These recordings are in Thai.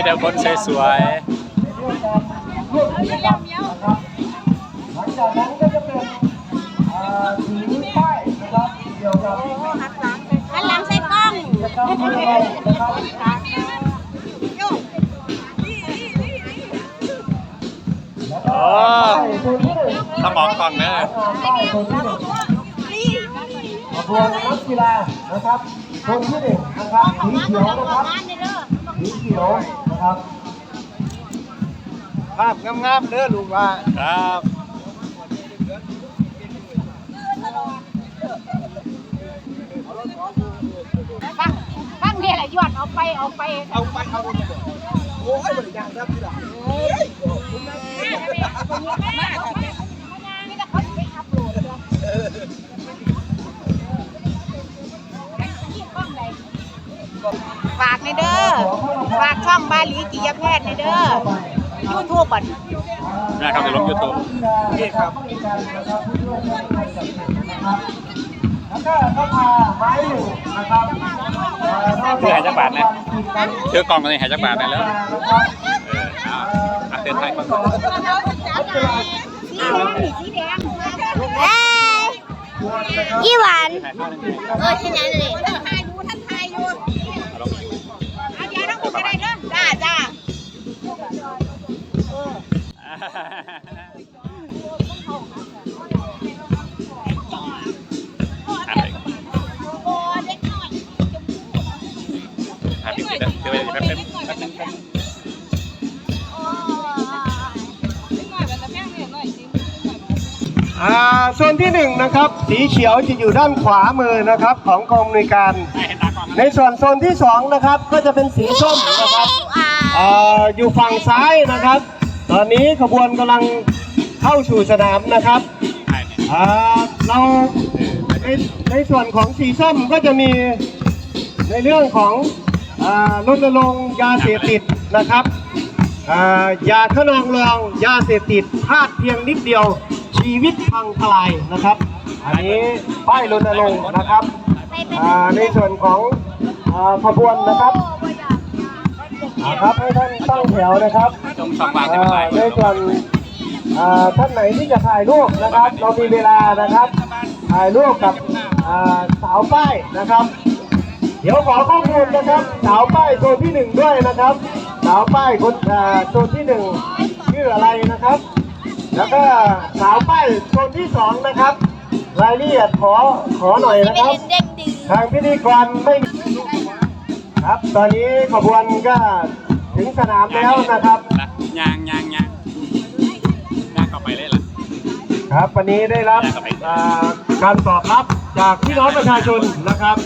มีแต่คนสวยในเรื่องการร่วมกิจกรรมนะครับหลังจากนั้นก็จะเป็นเอ่อถือป้ายนะครับเกี่ยวกับหันหลังใส่กล้องกิจกรรมของเรานะครับๆโอ้ป้ายตัวที่หนึ่งถ้ามองกล้องเนอะป้ายตัวที่หนึ่งขบวนนักกีฬานะครับตัวที่หนึ่งนะครับสีเขียวนะครับสีเขียวนะ ครับ ภาพงามๆเด้อลูกว่าครับฟังฟังเนี่ยแหละยอดเอาไปเอาไปเอาไปเอาไปโอ้ยบริการครับที่หลัง ฝากในเด้อฝากช่องบาหลีกิยแพทย์ในเด้อยูทูบบัดแม่ครับจะลงยูทูบนี่ครับแล้วก็ก็พาไม้หนึ่งนะครับคือหายจักบาทนะคือกล่องกันเลยหายจักบาทได้แล้วนะครับเออเอาเอาเตือนไทยก่อนสีแดงนี่สีแดงเอ้ยยี่หวานถ่ายภาพหนึ่งเออที่ไหนเลย ถ่ายไปโอ้เด็กหน่อยถ่ายไปเดี๋ยวเดี๋ยวแป๊บนึงแป๊บนึงแป๊บนึงโอ้ยอ่าส่วนที่หนึ่งนะครับ สีเขียวจะอยู่ด้านขวามือนะครับของกองบริการ ให้เห็นตากล้องนะในส่วนโซนที่สองนะครับก็จะเป็นสีส้มนะครับอ่าอ่าอยู่ฝั่งซ้ายนะครับ ตอนนี้ขบวนกำลังเข้าสู่สนามนะครับเนี่ยอ่าเราในในส่วนของสีส้มก็จะมีในเรื่องของรณรงค์ยาเสพติดนะครับอ่ายาขนองรองยาเสพติดพลาดเพียงนิดเดียวชีวิตพังทลายนะครับ อันนี้ป้ายรณรงค์นะครับในส่วนของขบวนนะครับ อ่าครับให้ท่านตั้งแถวนะครับจงสองบาทจะอ่ามาถ่ายในส่วนอ่าท่านไหนที่จะถ่ายรูปนะครับ เรามีเวลานะครับ ถ่ายรูปกับอ่าสาวป้ายนะครับ เดี๋ยวขอข้อมูลนะครับสาวป้ายโซนที่หนึ่งด้วยนะครับ สาวป้ายคนอ่าโซนที่หนึ่งชื่ออะไรนะครับ แล้วก็สาวป้ายโซนที่สองนะครับรายละเอียดขอขอหน่อยนะครับเด็กดีทางพิธีกรไม่มี ครับ ตอนนี้ขบวนก็ถึงสนามแล้วนะครับนะยางยางยางยางเข้าไปเลยล่ะครับ วันนี้ได้รับอ่าการตอบรับจากพี่น้องประชาชนนะครับ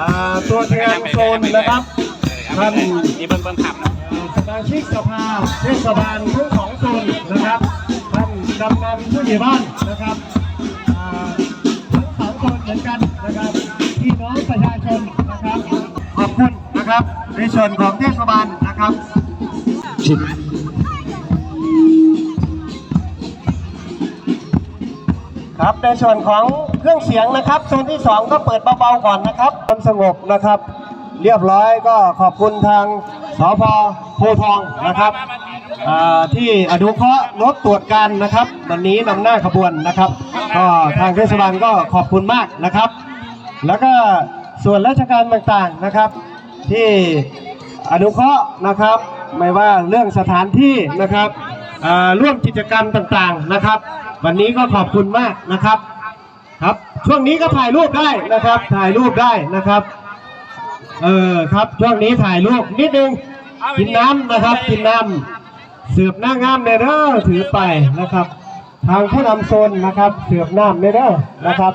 อ่าตัวแทนโซนนะครับท่านนี่เบิ้งเบิ้งขับนะสมาชิกสภาเทศบาลทั้งสองโซนนะครับท่านกำนันผู้ใหญ่บ้านนะครับอ่าทั้งสองโซนเหมือนกันนะครับพี่น้องประชาชน นะครับ ในส่วนของเทศบาลนะครับครับในส่วนของเครื่องเสียงนะครับโซนที่สองก็เปิดเบาๆก่อนนะครับความสงบนะครับ เรียบร้อยก็ขอบคุณทางสพโพทองนะครับที่อนุเคราะห์รถตรวจการนะครับ วันนี้นำหน้าขบวนนะครับ ก็ทางเทศบาลก็ขอบคุณมากนะครับ แล้วก็ส่วนราชการต่างๆนะครับ ที่อนุเคราะห์นะครับ ไม่ว่าเรื่องสถานที่นะครับร่วมกิจกรรมต่างๆนะครับ วันนี้ก็ขอบคุณมากนะครับครับ ช่วงนี้ก็ถ่ายรูปได้นะครับ ถ่ายรูปได้นะครับเออครับช่วงนี้ถ่ายรูปนิดนึงกินน้ำนะครับ กินน้ำเสือบหน้างามเนเด้อถือไปนะครับ ทางผู้นำโซนนะครับ เสือบน้ำเนเด้อนะครับ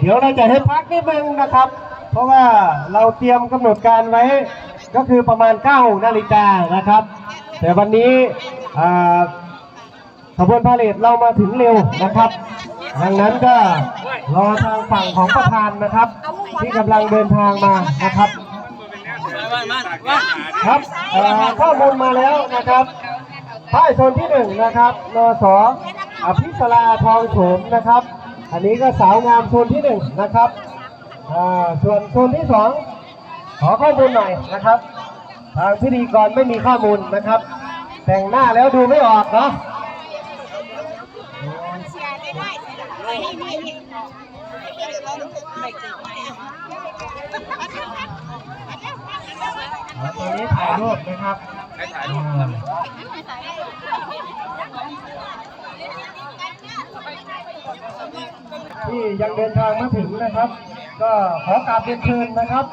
เดี๋ยวเราจะให้พักนิดนึงนะครับ เพราะว่าเราเตรียมกำหนดการไว้ก็คือประมาณ9นาฬิกานะครับ แต่วันนี้ขบวนพาเหรดเรามาถึงเร็วนะครับดังนั้นก็รอทางฝั่งของประธานนะครับ ที่กำลังเดินทางมานะครับครับข้อมูลมาแล้วนะครับป้ายโซนที่หนึ่งนะครับนสอภิสราทองโฉมนะครับ อันนี้ก็สาวงามโซนที่หนึ่งนะครับ ส่วนโซนที่สองขอข้อมูลหน่อยนะครับ ทางพิธีกรไม่มีข้อมูลนะครับ แต่งหน้าแล้วดูไม่ออกเนาะเชียร์ได้ได้นี่นี่นี่ตอนนี้ถ่ายรูปนะครับถ่ายรูปที่ยังเดินทางมาถึงนะครับ ก็ขอกราบเรียนเชิญนะครับ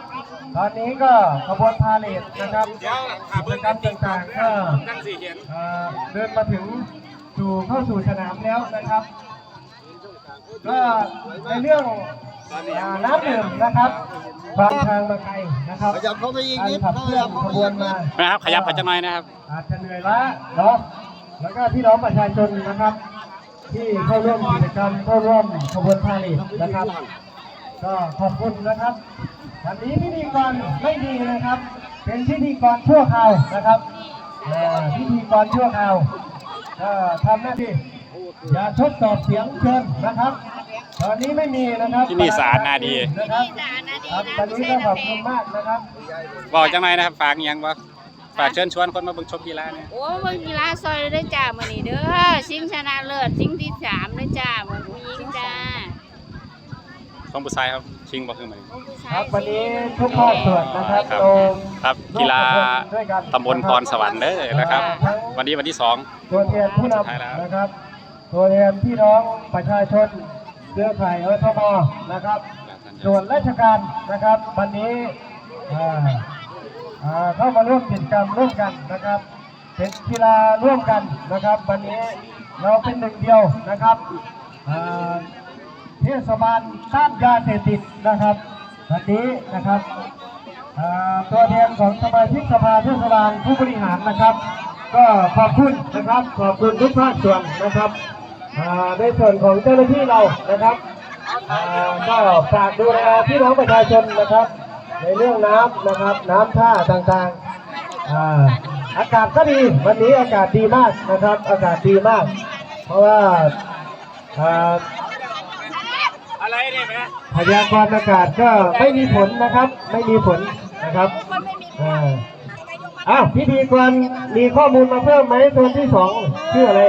ตอนนี้ก็ขบวนพาเลทนะครับเดี๋ยวขาเบิ้กิงจกรรมต่างๆก็นั่งสี่เห็นเอ่อเดินมาถึงสู่เข้าสู่สนามแล้วนะครับ ก็ในเรื่องอ่าน้ำดื่มนะครับบางทางมาไกลนะครับขยับเข้าไปอีกการนิดขับเคลื่อนขบวนมานะครับ ขยับขยับหน่อยนะครับ อาจจะเหนื่อยล้าเนาะแล้วก็พี่น้องประชาชนนะครับ ที่เข้าร่วมกิจกรรมเข้าร่วมขบวนพาเหรดนะครับ ก็ขอบคุณนะครับ วันนี้พิธีกรไม่ดีนะครับ เป็นพิธีกรชั่วคราวนะครับเอ่อพิธีกรชั่วคราวก็ทำหน้าที่อย่าทดสอบเสียงเชิญนะครับ ตอนนี้ไม่มีนะครับที่นี่สะอาดน่าดีนะครับครับตอนนี้ก็ขอบคุณมากนะครับ บอกจังไรนะครับฝากอิหยังบ่ฝากเชิญชวนคนมาเบิ่งชมกีฬาเนี่ยโอ้ยเบิ่งกีฬาซอยเลยเด้อจ้ามื้อนี้เด้อชิงชนะเลิศชิงที่สามเลยจ้าเหมือนผู้หญิงจ้า ของบุษายครับชิงบ่คือมันครับวันนี้ทุกภาคส่วนนะครับครับโดมครับกีฬาตำบลพรสวรรค์เด้อนะครับ วันนี้วันที่สองตัวแทนผู้สุดท้ายแล้วนำนะครับตัวแทนพี่น้องประชาชนเครือข่ายอสมนะครับ ส่วนราชการนะครับวันนี้อ่าอ่าเข้ามาร่วมกิจกรรมร่วมกันนะครับเป็นกีฬาร่วมกันนะครับ วันนี้เราเป็นหนึ่งเดียวนะครับอ่า เทศบาลต้านยาเสพติดนะครับวันนี้นะครับตัวแทนของสมาชิกสภาเทศบาลผู้บริหารนะครับ ก็ขอบคุณนะครับขอบคุณทุกภาคส่วนนะครับในส่วนของเจ้าหน้าที่เรานะครับก็ฝากดูแลพี่น้องประชาชนนะครับ ในเรื่องน้ำนะครับน้ำท่าต่างๆอาอากาศก็ดีวันนี้อากาศดีมากนะครับ อากาศดีมาก เพราะว่าอ่า อะไรเนี่ยแม่ พยากรณ์อากาศก็ไม่มีผลนะครับ ไม่มีผลนะครับอ่าอ้าวพิธีกรมีข้อมูลมาเพิ่มไหมตัวที่สองชื่ออะไร